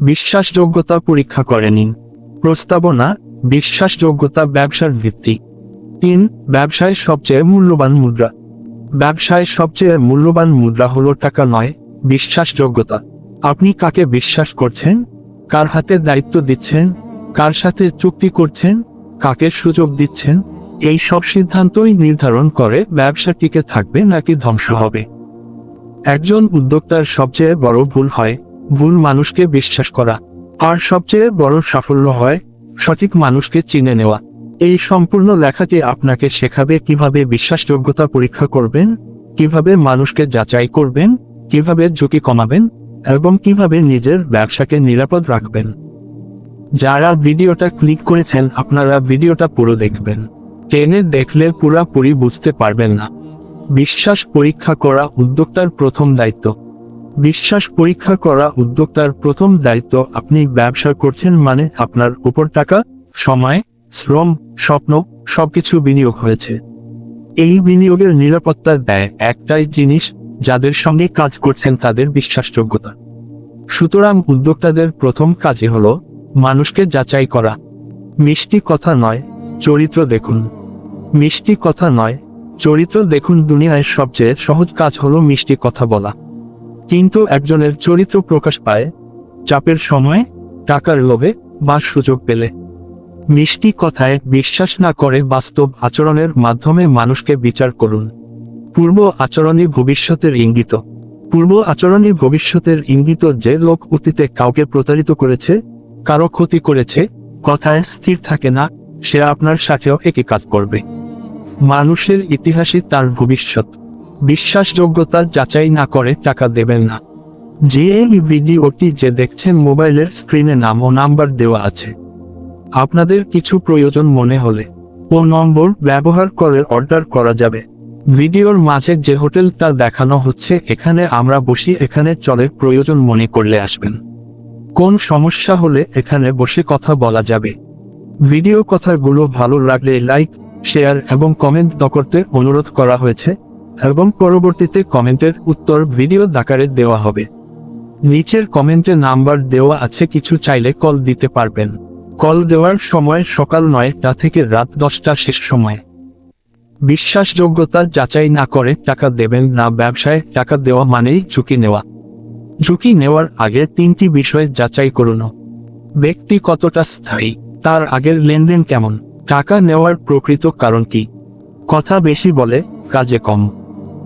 বিশ্বাসযোগ্যতা পরীক্ষা করে নিন। প্রস্তাবনা, বিশ্বাসযোগ্যতা ব্যবসার ভিত্তি। তিন, ব্যবসায় সবচেয়ে মূল্যবান মুদ্রা। ব্যবসায় সবচেয়ে মূল্যবান মুদ্রা হলো টাকা নয়, বিশ্বাসযোগ্যতা। আপনি কাকে বিশ্বাস করছেন? কার হাতে দায়িত্ব দিচ্ছেন? কার সাথে চুক্তি করছেন? কাকে সুযোগ দিচ্ছেন? এই সব সিদ্ধান্তই নির্ধারণ করে ব্যবসা টিকে থাকবে নাকি ধ্বংস হবে। একজন উদ্যোক্তার সবচেয়ে বড় ভুল হয়, ভুল মানুষকে বিশ্বাস করা। আর সবচেয়ে বড় সাফল্য হয়, সঠিক মানুষকে চিনে নেওয়া। এই সম্পূর্ণ লেখাটি আপনাকে শেখাবে কীভাবে বিশ্বাসযোগ্যতা পরীক্ষা করবেন, কীভাবে মানুষকে যাচাই করবেন, কীভাবে ঝুঁকি কমাবেন, এবং কীভাবে নিজের ব্যবসাকে নিরাপদ রাখবেন। যারা ভিডিওটা ক্লিক করেছেন, আপনারা ভিডিওটা পুরো দেখবেন। টেনে দেখলে পুরাপুরি বুঝতে পারবেন না। বিশ্বাস পরীক্ষা করা উদ্যোক্তার প্রথম দায়িত্ব। বিশ্বাস পরীক্ষা করা উদ্যোক্তার প্রথম দায়িত্ব আপনি ব্যবসা করছেন মানে আপনার উপর টাকা, সময়, শ্রম, স্বপ্ন সবকিছু বিনিয়োগ হয়েছে। এই বিনিয়োগের নিরাপত্তা দেয় একটাই জিনিস, যাদের সঙ্গে কাজ করছেন তাদের বিশ্বাসযোগ্যতা। সুতরাং উদ্যোক্তাদের প্রথম কাজই হলো মানুষকে যাচাই করা। মিষ্টি কথা নয়, চরিত্র দেখুন। মিষ্টি কথা নয়। চরিত্র দেখুন দুনিয়ায় সবচেয়ে সহজ কাজ হলো মিষ্টি কথা বলা। কিন্তু একজনের চরিত্র প্রকাশ পায় চাপের সময়, টাকার লোভে বা সুযোগ পেলে। মিষ্টি কথায় বিশ্বাস না করে বাস্তব আচরণের মাধ্যমে মানুষকে বিচার করুন। পূর্ব আচরণই ভবিষ্যতের ইঙ্গিত। পূর্ব আচরণই ভবিষ্যতের ইঙ্গিত যে লোক অতীতে কাউকে প্রতারিত করেছে, কারও ক্ষতি করেছে, কথায় স্থির থাকে না, সে আপনার সাথেও একই কাজ করবে। মানুষের ইতিহাসই তার ভবিষ্যৎ। বিশ্বাসযোগ্যতা যাচাই না করে টাকা দেবেন না। যে এই ভিডিওটি যে দেখছেন মোবাইলের স্ক্রিনে নাম ও নাম্বার দেওয়া আছে। আপনাদের কিছু প্রয়োজন মনে হলে ও নম্বর ব্যবহার করে অর্ডার করা যাবে। ভিডিওর মাঝে যে হোটেলটা দেখানো হচ্ছে এখানে আমরা বসি এখানে চলে প্রয়োজন মনে করলে আসবেন। কোন সমস্যা হলে এখানে বসে কথা বলা যাবে। ভিডিও কথাগুলো ভালো লাগলে লাইক শেয়ার এবং কমেন্ট করতে অনুরোধ করা হয়েছে এবং পরবর্তীতে কমেন্টের উত্তর ভিডিও দাকারে দেওয়া হবে। নিচের কমেন্টে নাম্বার দেওয়া আছে, কিছু চাইলে কল দিতে পারবেন। কল দেওয়ার সময় সকাল নয়টা থেকে রাত দশটা শেষ সময়। বিশ্বাসযোগ্যতা যাচাই না করে টাকা দেবেন না, ব্যবসায় টাকা দেওয়া মানেই ঝুঁকি নেওয়া। ঝুঁকি নেওয়ার আগে তিনটি বিষয় যাচাই করুন। ব্যক্তি কতটা স্থায়ী, তার আগের লেনদেন কেমন? টাকা নেওয়ার প্রকৃত কারণ কি? কথা বেশি বলে, কাজে কম।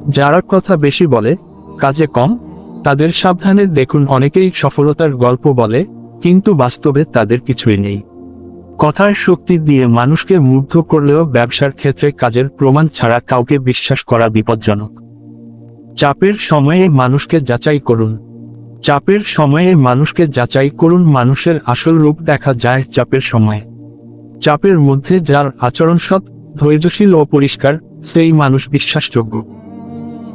যারা কথা বেশি বলে, কাজে কম, তাদের সাবধানে দেখুন অনেকেই সফলতার গল্প বলে, কিন্তু বাস্তবে তাদের কিছুই নেই। কথার শক্তি দিয়ে মানুষকে মুগ্ধ করলেও ব্যবসার ক্ষেত্রে কাজের প্রমাণ ছাড়া কাউকে বিশ্বাস করা বিপজ্জনক। চাপের সময়ে মানুষকে যাচাই করুন। চাপের সময়ে মানুষকে যাচাই করুন মানুষের আসল রূপ দেখা যায় চাপের সময়ে। চাপের মধ্যে যার আচরণ সৎ, ধৈর্যশীল ও পরিষ্কার, সেই মানুষ বিশ্বাসযোগ্য।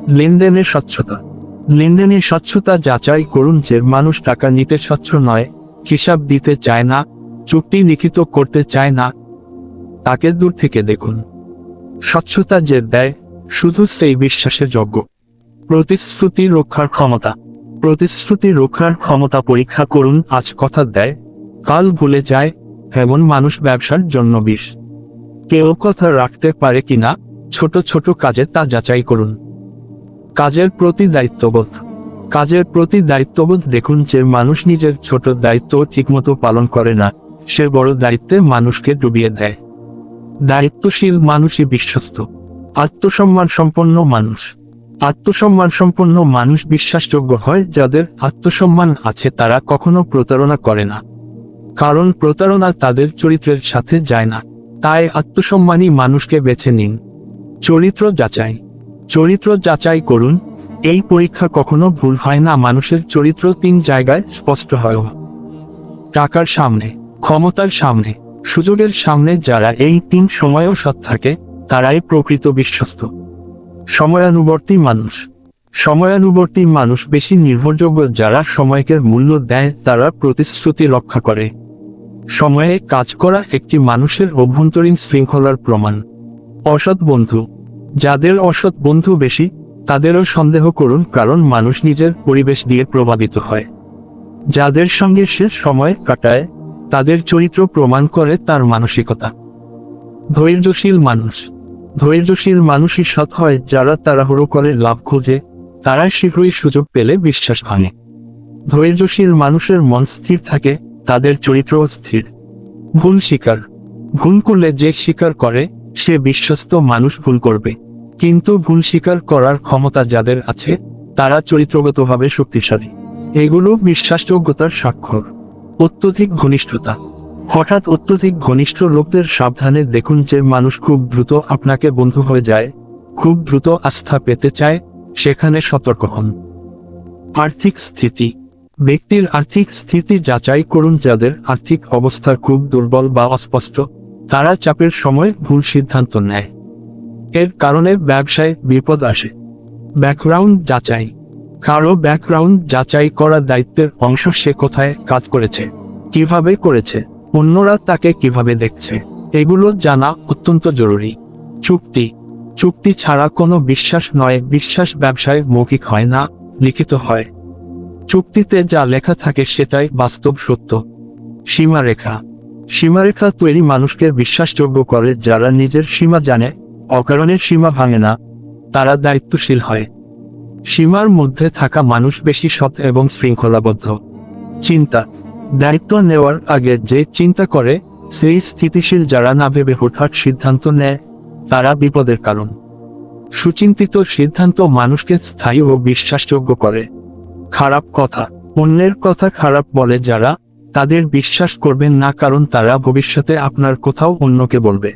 লেনদেনের স্বচ্ছতা। লেনদেনের স্বচ্ছতা যাচাই করুন যে মানুষ টাকা নিতে স্বচ্ছ নয়, হিসাব দিতে চায় না, চুক্তি লিখিত করতে চায় না। তাকে দূর থেকে দেখুন। স্বচ্ছতা যে দেয়, শুধু সেই বিশ্বাসের যোগ্য। প্রতিশ্রুতি রক্ষার ক্ষমতা। প্রতিশ্রুতি রক্ষার ক্ষমতা পরীক্ষা করুন, আজ কথা দেয়, কাল ভুলে যায় এমন মানুষ ব্যবসার জন্য বিষ। কেউ কথা রাখতে পারে কিনা ছোট ছোট কাজে তা যাচাই করুন। কাজের প্রতি দায়িত্ববোধ। কাজের প্রতি দায়িত্ববোধ দেখুন যে মানুষ নিজের ছোট দায়িত্ব ঠিকমতো পালন করে না, সে বড় দায়িত্বে মানুষকে ডুবিয়ে দেয়। দায়িত্বশীল মানুষই বিশ্বস্ত। আত্মসম্মান সম্পন্ন মানুষ। আত্মসম্মান সম্পন্ন মানুষ বিশ্বাসযোগ্য হয় যাদের আত্মসম্মান আছে তারা কখনো প্রতারণা করে না। কারণ প্রতারণা তাদের চরিত্রের সাথে যায় না। তাই আত্মসম্মানী মানুষকে বেছে নিন। চরিত্র যাচাই। চরিত্র যাচাই করুন। এই পরীক্ষা কখনো ভুল হয় না। মানুষের চরিত্র তিন জায়গায় স্পষ্ট হয়। টাকার সামনে, ক্ষমতার সামনে, সুযোগের সামনে যারা এই তিন সময়ও সৎ থাকে, তারাই প্রকৃত বিশ্বস্ত। সময়ানুবর্তী মানুষ। সময়ানুবর্তী মানুষ বেশি নির্ভরযোগ্য যারা সময়কে মূল্য দেয়, তারা প্রতিশ্রুতি রক্ষা করে। সময়ে কাজ করা একটি মানুষের অভ্যন্তরীণ শৃঙ্খলার প্রমাণ। অসৎ বন্ধু। যাদের অসৎ বন্ধু বেশি, তাদেরও সন্দেহ করুন কারণ মানুষ নিজের পরিবেশ দিয়ে প্রভাবিত হয়। যাদের সঙ্গে সে সময় কাটায়, তাদের চরিত্র প্রমাণ করে তার মানসিকতা। ধৈর্যশীল মানুষ। ধৈর্যশীল মানুষই সৎ হয়, যারা তাড়াহুড়ো করে লাভ খোঁজে, তারা শীঘ্রই সুযোগ পেলে বিশ্বাস ভাঙে। ধৈর্যশীল মানুষের মন স্থির থাকে তাদের চরিত্র স্থির ভুল স্বীকার। ভুল করলে যে স্বীকার করে, সে বিশ্বস্ত মানুষ ভুল করবে। কিন্তু ভুল স্বীকার করার ক্ষমতা যাদের আছে, তারা চরিত্রগতভাবে শক্তিশালী। এগুলো বিশ্বাসযোগ্যতার স্বাক্ষর। অত্যধিক ঘনিষ্ঠতা। হঠাৎ অত্যধিক ঘনিষ্ঠ লোকদের সাবধানে দেখুন যে মানুষ খুব দ্রুত আপনাকে বন্ধু হয়ে যায়, খুব দ্রুত আস্থা পেতে চায়, সেখানে সতর্ক হন। আর্থিক স্থিতি। ব্যক্তির আর্থিক স্থিতি যাচাই করুন যাদের আর্থিক অবস্থা খুব দুর্বল বা অস্পষ্ট, তারা চাপের সময় ভুল সিদ্ধান্ত নেয়। এর কারণে ব্যবসায় বিপদ আসে। ব্যাকগ্রাউন্ড যাচাই। কারও ব্যাকগ্রাউন্ড যাচাই করার দায়িত্বের অংশ সে কোথায় কাজ করেছে, কীভাবে করেছে, অন্যরা তাকে কীভাবে দেখছে, এগুলো জানা অত্যন্ত জরুরি। চুক্তি। চুক্তি ছাড়া কোনো বিশ্বাস নয়, বিশ্বাস ব্যবসায় মৌখিক হয় না, লিখিত হয়। চুক্তিতে যা লেখা থাকে সেটাই বাস্তব সত্য। সীমারেখা। সীমারেখা তৈরি মানুষকে বিশ্বাসযোগ্য করে যারা নিজের সীমা জানে অকারণে সীমা ভাঙে না, তারা দায়িত্বশীল হয়। সীমার মধ্যে থাকা মানুষ বেশি সৎ এবং শৃঙ্খলাবদ্ধ। চিন্তা। দায়িত্ব নেওয়ার আগে যে চিন্তা করে, সেই স্থিতিশীল যারা না ভেবে হুটহাট সিদ্ধান্ত নেয়, তারা বিপদের কারণ। সুচিন্তিত সিদ্ধান্ত মানুষকে স্থায়ী ও বিশ্বাসযোগ্য করে। খারাপ কথা। অন্যের কথা খারাপ বলে যারা, তাদের বিশ্বাস করবেন না কারণ তারা ভবিষ্যতে আপনার কোথাও অন্যকে বলবে।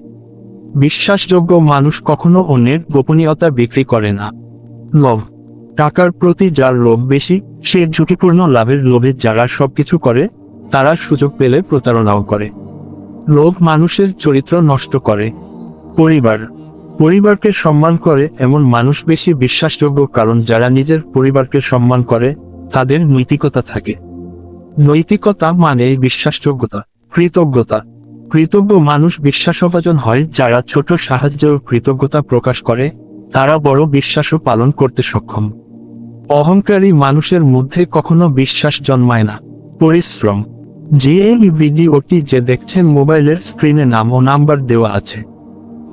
বিশ্বাসযোগ্য মানুষ কখনো অন্যের গোপনীয়তা বিক্রি করে না। লোভ। টাকার প্রতি যার লোভ বেশি, সে ঝুঁকিপূর্ণ লাভের লোভে যারা সবকিছু করে, তারা সুযোগ পেলে প্রতারণাও করে। লোভ মানুষের চরিত্র নষ্ট করে। পরিবার। পরিবারকে সম্মান করে এমন মানুষ বেশি বিশ্বাসযোগ্য, কারণ যারা নিজের পরিবারকে সম্মান করে, তাদের নৈতিকতা থাকে। নৈতিকতা মানে বিশ্বাসযোগ্যতা, কৃতজ্ঞতা। কৃতজ্ঞ মানুষ বিশ্বাসভাজন হয় যারা ছোট সাহায্য ও কৃতজ্ঞতা প্রকাশ করে, তারা বড় বিশ্বাসও পালন করতে সক্ষম। অহংকারী মানুষের মধ্যে কখনো বিশ্বাস জন্মায় না। পরিশ্রম। যে এই ভিডিওটি যে দেখছেন মোবাইলের স্ক্রিনে নাম ও নাম্বার দেওয়া আছে।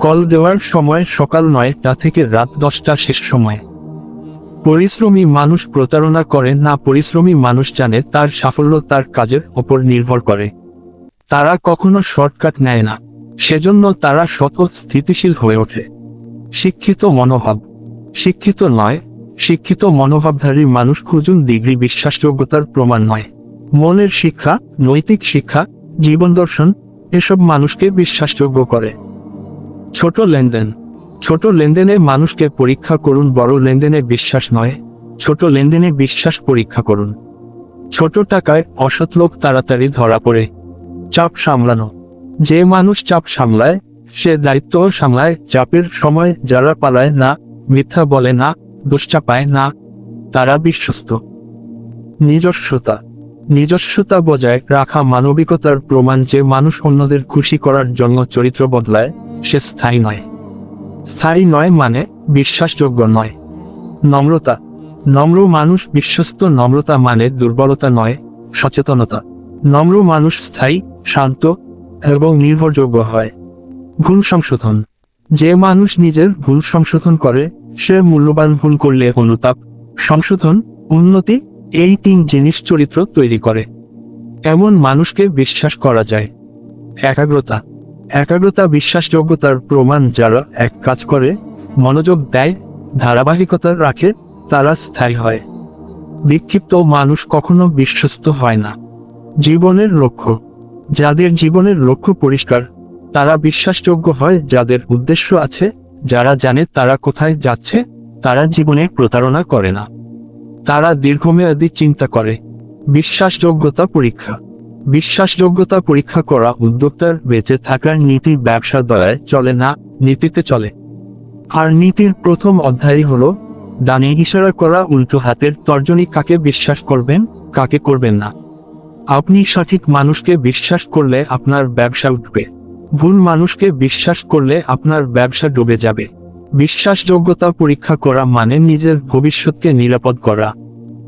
কল দেওয়ার সময় সকাল নয়টা থেকে রাত দশটা শেষ সময়। পরিশ্রমী মানুষ প্রতারণা করে না পরিশ্রমী মানুষ জানে তার সাফল্য তার কাজের ওপর নির্ভর করে। তারা কখনো শর্টকাট নেয় না। সেজন্য তারা শত স্থিতিশীল হয়ে ওঠে। শিক্ষিত মনোভাব। শিক্ষিত নয়, শিক্ষিত মনোভাবধারী মানুষ খুঁজুন ডিগ্রি বিশ্বাসযোগ্যতার প্রমাণ নয়। মনের শিক্ষা, নৈতিক শিক্ষা, জীবন দর্শন, এসব মানুষকে বিশ্বাসযোগ্য করে। ছোট লেনদেন। ছোট লেনদেনে মানুষকে পরীক্ষা করুন, বড় লেনদেনে বিশ্বাস নয়। ছোট লেনদেনে বিশ্বাস পরীক্ষা করুন। ছোট টাকায় অসৎ লোক তাড়াতাড়ি ধরা পড়ে। চাপ সামলানো। যে মানুষ চাপ সামলায়, সে দায়িত্ব সামলায়, চাপের সময় যারা পালায় না, মিথ্যা বলে না দুশ্চাপায় না, তারা বিশ্বস্ত। নিজস্বতা। নিজস্বতা বজায় রাখা মানবিকতার প্রমাণ যে মানুষ অন্যদের খুশি করার জন্য চরিত্র বদলায় সে স্থায়ী নয়। স্থায়ী নয় মানে বিশ্বাসযোগ্য নয়। নম্রতা। নম্র মানুষ বিশ্বস্ত নম্রতা মানে দুর্বলতা নয়, সচেতনতা। নম্র মানুষ স্থায়ী, শান্ত এবং নির্ভরযোগ্য হয়। ভুল সংশোধন। যে মানুষ নিজের ভুল সংশোধন করে, সে মূল্যবান ভুল করলে অনুতাপ, সংশোধন, উন্নতি, এই তিন জিনিস চরিত্র তৈরি করে। এমন মানুষকে বিশ্বাস করা যায়। একাগ্রতা। একাগ্রতা, বিশ্বাসযোগ্যতার প্রমাণ যারা এক কাজ করে, মনোযোগ দেয়, ধারাবাহিকতা রাখে, তারা স্থায়ী হয়। বিক্ষিপ্ত মানুষ কখনো বিশ্বস্ত হয় না। জীবনের লক্ষ্য। যাদের জীবনের লক্ষ্য পরিষ্কার, তারা বিশ্বাসযোগ্য হয়, যাদের উদ্দেশ্য আছে, যারা জানে তারা কোথায় যাচ্ছে, তারা জীবনে প্রতারণা করে না। তারা দীর্ঘমেয়াদী চিন্তা করে। বিশ্বাসযোগ্যতা পরীক্ষা। বিশ্বাসযোগ্যতা পরীক্ষা করা উদ্যোক্তার বেঁচে থাকার নীতি ব্যবসা দয়ায় চলে না, নীতিতে চলে। আর নীতির প্রথম অধ্যায় হল ডানে ইশারা করা উল্টো হাতের তর্জনী কাকে বিশ্বাস করবেন, কাকে করবেন না। আপনি সঠিক মানুষকে বিশ্বাস করলে আপনার ব্যবসা উঠবে। ভুল মানুষকে বিশ্বাস করলে আপনার ব্যবসা ডুবে যাবে। বিশ্বাসযোগ্যতা পরীক্ষা করা মানে নিজের ভবিষ্যৎকে নিরাপদ করা।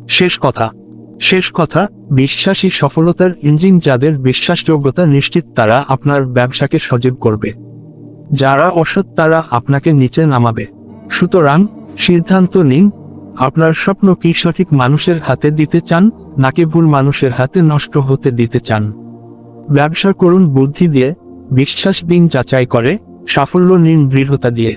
শেষ কথা। শেষ কথা, বিশ্বাসী সফলতার ইঞ্জিন যাদের বিশ্বাসযোগ্যতা নিশ্চিত তারা আপনার ব্যবসাকে সজীব করবে। যারা অসৎ তারা আপনাকে নিচে নামাবে। সুতরাং, সিদ্ধান্ত নিন, আপনার স্বপ্ন কি সঠিক মানুষের হাতে দিতে চান, নাকি ভুল মানুষের হাতে নষ্ট হতে দিতে চান? ব্যবসা করুন বুদ্ধি দিয়ে, বিশ্বাস দিন যাচাই করে, সাফল্য নিন দৃঢ়তা দিয়ে।